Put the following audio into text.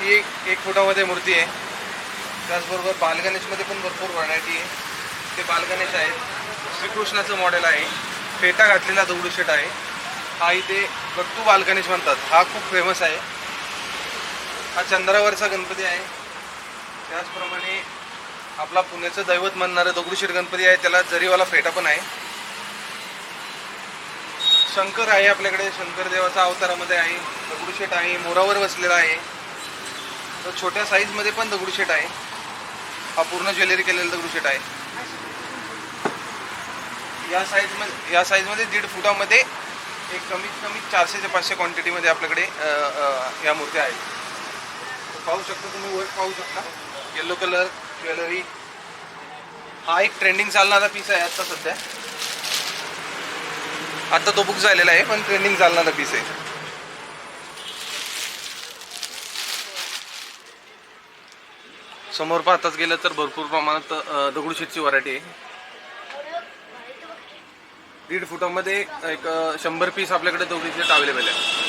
ही एक एक फुटामध्ये मूर्ती आहे. त्याचबरोबर बालगणेशमध्ये पण भरपूर व्हरायटी आहे. ते बालगणेश आहेत. श्रीकृष्णाचं मॉडेल आहे. फेटा घातलेला दगडूशेठ आहे. हा इथे गट्टू बालगणेश म्हणतात. हा खूप फेमस आहे. हा चंद्रावरचा गणपती आहे. त्याचप्रमाणे आपला पुण्याचं दैवत म्हणणारं दगडूशेठ गणपती आहे. त्याला जरीवाला फेटा पण आहे. शंकर आहे आपल्याकडे. शंकर देवाचा अवतारामध्ये आहे. दगडूशेठ आहे. मोरावर बसलेला आहे. तर छोट्या साईजमध्ये पण दगडूशेठ आहे. हा पूर्ण ज्वेलरी केलेला दगडूशेठ आहे. या साईजमध्ये या साईजमध्ये दीड फुटामध्ये एक कमीत कमी चारशे ते पाचशे क्वांटिटीमध्ये आपल्याकडे या मूर्त्या आहेत. पाहू शकता तुम्ही वर पाहू शकता. Yellow colour jewellery. हा एक ट्रेंडिंग चालणारा पीस आहे आत्ता सध्या. आता तो बुक झालेला आहे पण ट्रेंडिंग चालणारा पीस आहे. समोर पाहताच गेलं तर भरपूर प्रमाणात दगडूशेठची व्हरायटी आहे. दीड फुटामध्ये एक शंभर पीस आपल्याकडे दगडूशेठ अवेलेबल आहे.